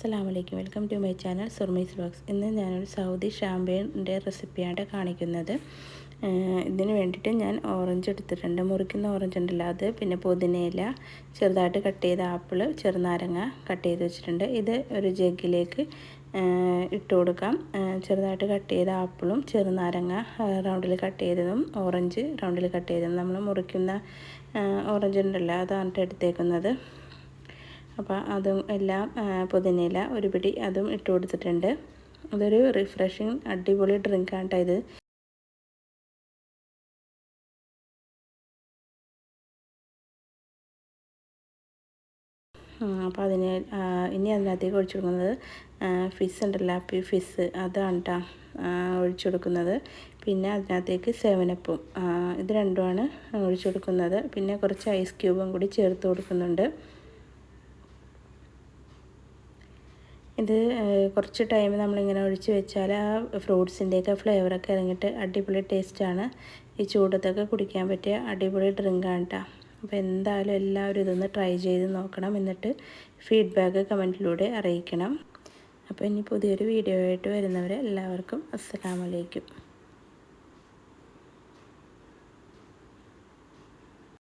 അസ്സാം വലൈക്കും welcome to my channel Surmi's blogs ഇന്ന് ഞാനൊരു സൗദി ഷാമ്പയിന്റെ റെസിപ്പിയാണ് കാണിക്കുന്നത്. ഇതിന് വേണ്ടിയിട്ട് ഞാൻ ഓറഞ്ച് എടുത്തിട്ടുണ്ട്. മുറിക്കുന്ന ഓറഞ്ച് ഉണ്ടല്ലോ അത് പിന്നെ പുതിനയില ചെറുതായിട്ട് കട്ട് ചെയ്ത ആപ്പിൾ ചെറുനാരങ്ങ കട്ട് ചെയ്ത് വെച്ചിട്ടുണ്ട്. ഇത് ഒരു ജഗ്ഗിലേക്ക് ഇട്ട് കൊടുക്കാം. ചെറുതായിട്ട് കട്ട് ചെയ്ത ആപ്പിളും ചെറുനാരങ്ങ റൗണ്ടിൽ കട്ട് ചെയ്തതും ഓറഞ്ച് റൗണ്ടിൽ കട്ട് ചെയ്തതും. നമ്മൾ മുറിക്കുന്ന ഓറഞ്ച് ഉണ്ടല്ലോ അതാണ് എടുത്തേക്കുന്നത്. അപ്പോൾ അതും എല്ലാം പുതിനയില ഒരു പിടി അതും ഇട്ട് കൊടുത്തിട്ടുണ്ട്. അതൊരു റിഫ്രഷിങ് അടിപൊളി ഡ്രിങ്കാണ് കേട്ടോ ഇത്. അപ്പോൾ അതിന് ഇനി അതിനകത്തേക്ക് ഒഴിച്ചു കൊടുക്കുന്നത് ഫിസ് ഉണ്ടല്ലോ അപ്പി ഫിസ് അതാണ് കേട്ടോ ഒഴിച്ചു കൊടുക്കുന്നത്. പിന്നെ അതിനകത്തേക്ക് സെവനപ്പും ഇത് രണ്ടുമാണ് ഒഴിച്ചു കൊടുക്കുന്നത്. പിന്നെ കുറച്ച് ഐസ് ക്യൂബും കൂടി ചേർത്ത് കൊടുക്കുന്നുണ്ട്. ഇത് കുറച്ച് ടൈം നമ്മളിങ്ങനെ ഒഴിച്ച് വെച്ചാൽ ആ ഫ്രൂട്ട്സിന്റെയൊക്കെ ഫ്ലേവറൊക്കെ ഇറങ്ങിയിട്ട് അടിപൊളി ടേസ്റ്റാണ് ഈ ചൂടത്തൊക്കെ കുടിക്കാൻ പറ്റിയ അടിപൊളി ഡ്രിങ്കാണ് കേട്ടോ അപ്പോൾ എന്തായാലും എല്ലാവരും ഇതൊന്ന് ട്രൈ ചെയ്ത് നോക്കണം. എന്നിട്ട് ഫീഡ്ബാക്ക് കമന്റിലൂടെ അറിയിക്കണം. അപ്പോൾ ഇനി പുതിയൊരു വീഡിയോ ആയിട്ട് വരുന്നവരെ എല്ലാവർക്കും അസ്സലാമലൈക്കും